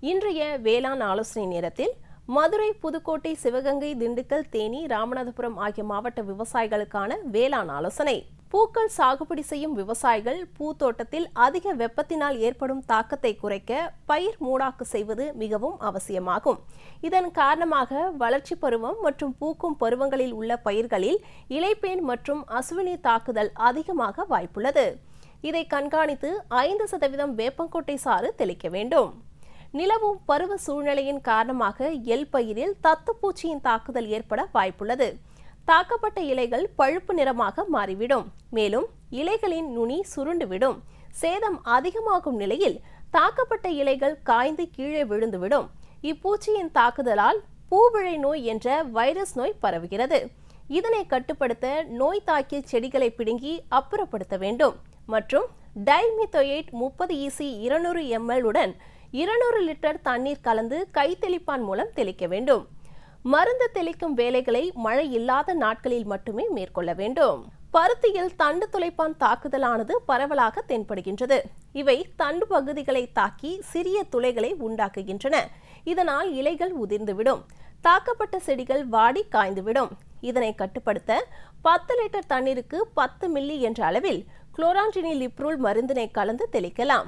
இன்றைய வேளாண் ஆலோசனை நேரத்தில் மதுரை புதுக்கோட்டை சிவகங்கை திண்டுக்கல் தேனி ராமநாதபுரம் ஆகிய மாவட்ட விவசாயிகளுக்கான வேளாண் ஆலோசனை. பூக்கள் சாகுபடி செய்யும் விவசாயிகள் பூத்தோட்டத்தில் அதிக வெப்பத்தினால் ஏற்படும் தாக்கத்தை குறைக்க பயிர் மூடாக்கு செய்வது மிகவும் அவசியமாகும். இதன் காரணமாக வளர்ச்சி பருவம் மற்றும் பூக்கும் பருவங்களில் உள்ள பயிர்களில் இலைப்பேன் மற்றும் அசுவினி தாக்குதல் அதிகமாக வாய்ப்புள்ளது. இதை கண்காணித்து ஐந்து சதவீதம் வேப்பங்கொட்டை சாறு தெளிக்க வேண்டும். நிலவும் பருவ சூழ்நிலையின் காரணமாக எல் பயிரில் தத்துப்பூச்சியின் தாக்குதல் ஏற்பட வாய்ப்புள்ளது. தாக்கப்பட்ட இலைகள் பழுப்பு நிறமாக மாறிவிடும். மேலும் இலைகளின் நுனி சுருண்டுவிடும். சேதம் அதிகமாகும் நிலையில் தாக்கப்பட்ட இலைகள் காய்ந்து கீழே விழுந்துவிடும். இப்பூச்சியின் தாக்குதலால் பூவிழை நோய் என்ற வைரஸ் நோய் பரவுகிறது. இதனை கட்டுப்படுத்த நோய் தாக்கிய செடிகளை பிடுங்கி அப்புறப்படுத்த வேண்டும். மற்றும் டைமித்தொயேட் முப்பது இசி இருநூறு எம்எல் உடன் இருநூறு லிட்டர் தண்ணீர் கலந்து கைத்தெளிப்பான் மூலம் தெளிக்க வேண்டும். மருந்து தெளிக்கும் வேலைகளை மழை இல்லாத நாட்களில் மட்டுமே மேற்கொள்ள வேண்டும். பருத்தியில் தண்டு துளைப்பான் தாக்குதலானது பரவலாக தென்படுகின்றது. இவை தண்டு பகுதிகளை தாக்கி சிறிய துளைகளை உண்டாக்குகின்றன. இதனால் இலைகள் உதிர்ந்துவிடும். தாக்கப்பட்ட செடிகள் வாடி காய்ந்துவிடும். இதனை கட்டுப்படுத்த பத்து லிட்டர் தண்ணீருக்கு பத்து மில்லி என்ற அளவில் குளோரான்டினில் லிப்ரூல் மருந்தினை கலந்து தெளிக்கலாம்.